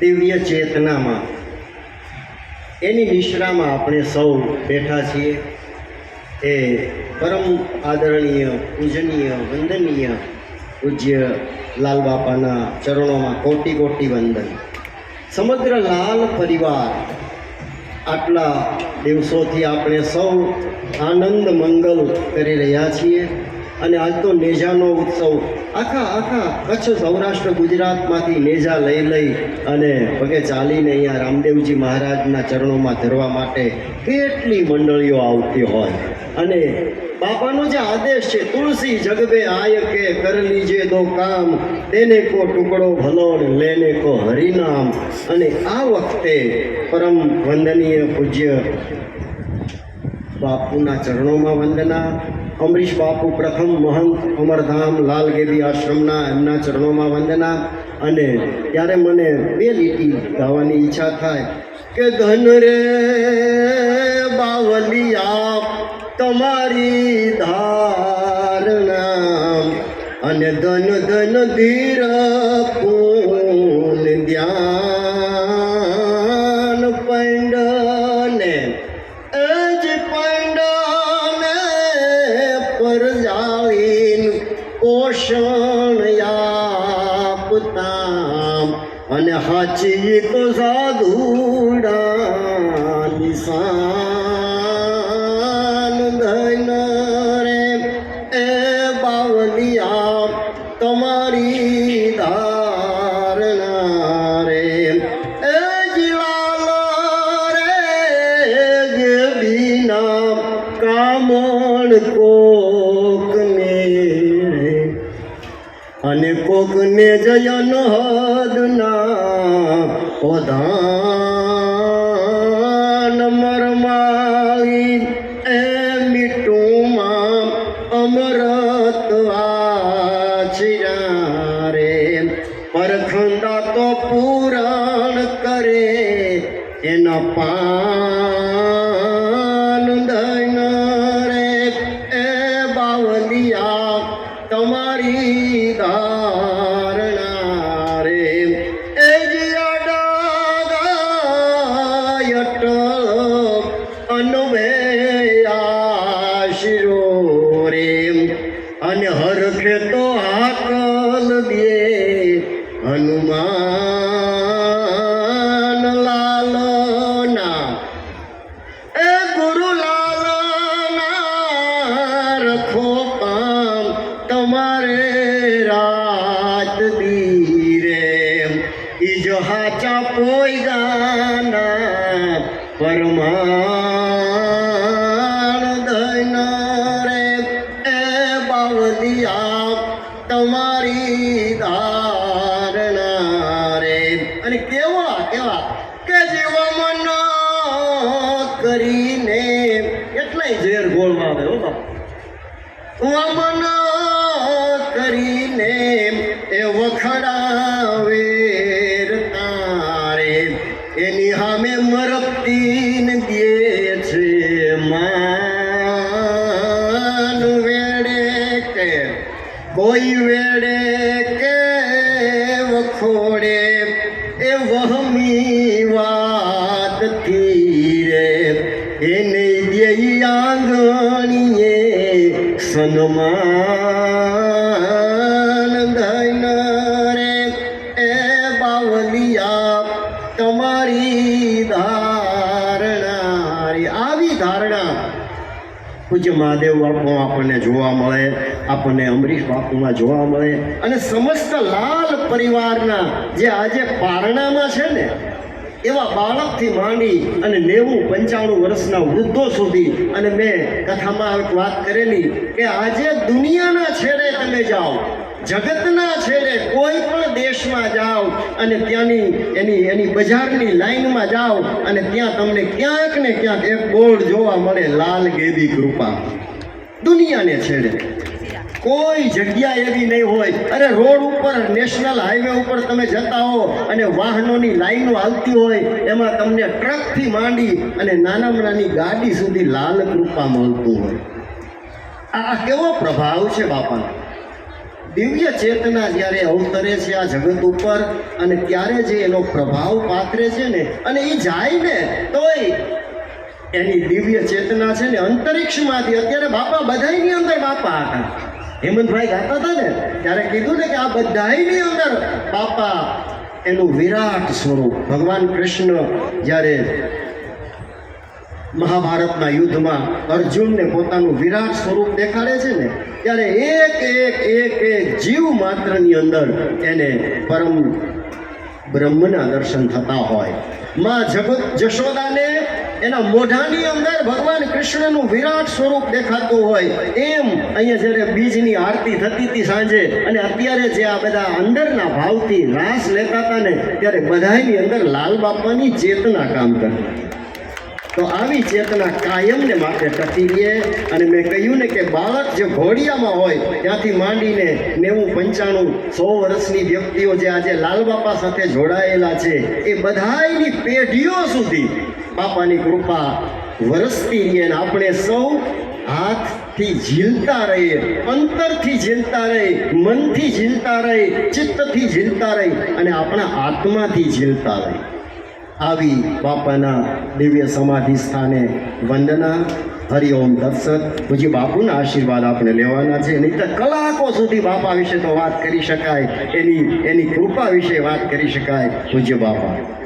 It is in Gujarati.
દિવ્ય ચેતનામાં. એની નિશ્રામાં આપણે સૌ બેઠા છીએ. એ પરમ આદરણીય, પૂજનીય, વંદનીય પૂજ્ય લાલ બાપાના ચરણોમાં કોટી કોટી વંદન. સમગ્ર લાલ પરિવાર આટલા દિવસોથી આપણે સૌ આનંદ મંગલ કરી રહ્યા છીએ. અને આજ તો નેજાનો ઉત્સવ. આખા આખા કચ્છ સૌરાષ્ટ્ર, ગુજરાતમાંથી નેજા લઈ લઈ અને પગે ચાલીને અહીંયા રામદેવજી મહારાજના ચરણોમાં ધરવા માટે કેટલી મંડળીઓ આવતી હોય. અને બાપાનો જે આદેશ છે, તુલસી જગબે આય કે કર લીજે દો કામ, તેને કો ટુકડો ભલોડ, લેને કો હરિનામ. અને આ વખતે પરમ વંદનીય પૂજ્ય બાપુના ચરણોમાં વંદના અમરીશ બાપુ પ્રથમ મહંત અમરધામ લાલગેદી આશ્રમના એમના ચરણોમાં વંદના અને ત્યારે મને બે લીટી ગાવાની ઈચ્છા થાય કે ધન રે બાવલિયા, તમારી ધારણા અને ધન ધન ધીર પોષણ આપતા અને હાચી તો સાધુડા નિશાન ધન રે. એ બાવલિયા, તમારી ધારણા રે. એ જીવાલો રે કામણ કોકને અને કોકને જયન હદના ઓધાન મરમાઈ એ મીઠુંમાં અમરત આછિયા રે. પરખંડા તો પૂરણ કરે એના પાન અને હરખે તો હાકલ દે હનુમાન લાલના એ ગુરુ લાલના રખો કામ તમારે રાત દીરે ઈ જો હાચા પોઈ ગાના પરમાણ કે જીવ મન કરીને. એટલાય ઝેર ગોળમાં આવે હો બાપા. કરીને એ વખડાવે તારે એની સામે મરપતીન દે છે માન વેડે કે. કોઈ વેડે કે વખોડે સન્માન ધન રે એ તમારી ધારણા આવી ધારણા. પૂજ્ય મહાદેવ બાપુ આપણને જોવા મળે, આપણને અમરીશ બાપુમાં જોવા મળે. અને સમસ્ત લાલ પરિવારના જે આજે પારણામાં છે ને એવા બાળકથી માંડી અને નેવું પંચાણું વર્ષના વૃદ્ધો સુધી અને મેં કથામાં એક વાત કરેલી કે આજે દુનિયાના છેડે તમે જાઓ, જગતના છેડે કોઈ પણ દેશમાં જાઓ અને ત્યાંની એની એની બજારની લાઈનમાં જાઓ અને ત્યાં તમને ક્યાંક ને ક્યાંક એક બોર્ડ જોવા મળે, લાલ ગેદી કૃપા. દુનિયાને છેડે. કોઈ જગ્યા એવી નહીં હોય. અરે રોડ ઉપર, નેશનલ હાઈવે ઉપર તમે જતા હો અને વાહનોની લાઈનો હાલતી હોય, એમાં તમને ટ્રકથી માંડી અને નાનામાં નાની ગાડી સુધી લાલ કૃપા મળતું હોય. આ કેવો પ્રભાવ છે બાપાનો દિવ્ય ચેતના જ્યારે અવતરે છે આ જગત ઉપર અને ત્યારે જે એનો પ્રભાવ પાથરે છે ને, અને એ જાય ને, તોય એની દિવ્ય ચેતના છે ને અંતરિક્ષમાંથી. અત્યારે બાપા બધાયની અંદર બાપા હતા. હેમંતભાઈ ગાતા હતા ને, ત્યારે કીધું ને કે આ બધાની અંદર બાપા, એનું વિરાટ સ્વરૂપ. ભગવાન કૃષ્ણ જ્યારે મહાભારતના યુદ્ધમાં અર્જુનને પોતાનું વિરાટ સ્વરૂપ દેખાડે છે ને, ત્યારે એક એક એક એક જીવ માત્રની અંદર એને પરમ બ્રહ્મના દર્શન થતા હોય. માં જગત જશોદાને એના મોઢાની અંદર ભગવાન કૃષ્ણનું વિરાટ સ્વરૂપ દેખાતું હોય એમ અહીંયા જ્યારે બીજની આરતી થતી હતી સાંજે અને અત્યારે જે આ બધા અંદરના ભાવથી રાસ લેતા હતા ને, ત્યારે બધાની અંદર લાલ બાપાની ચેતના કામ કરતી તો આવી ચેતના કાયમને માટે ટકી રહે અને મેં કહ્યું ને કે બાળક જે ઘોડિયામાં હોય, ત્યાંથી માંડીને નેવું પંચાણું સો વર્ષની વ્યક્તિઓ જે આજે લાલ બાપા સાથે જોડાયેલા છે, એ બધાયની પેઢીઓ સુધી બાપાની કૃપા વરસતી રહીએ અને આપણે સૌ હાથથી ઝીલતા રહીએ, અંતરથી ઝીલતા રહી મનથી ઝીલતા રહી ચિત્તથી ઝીલતા રહી અને આપણા આત્માથી ઝીલતા રહી આવી બાપાના દિવ્ય સમાધિ સ્થાને વંદના હરિઓમ દર્શક પૂજી બાપુના આશીર્વાદ આપણે લેવાના છે. નહીં તો કલાકો સુધી બાપા વિશે તો વાત કરી શકાય. એની એની કૃપા વિશે વાત કરી શકાય. પૂજ્ય બાપા.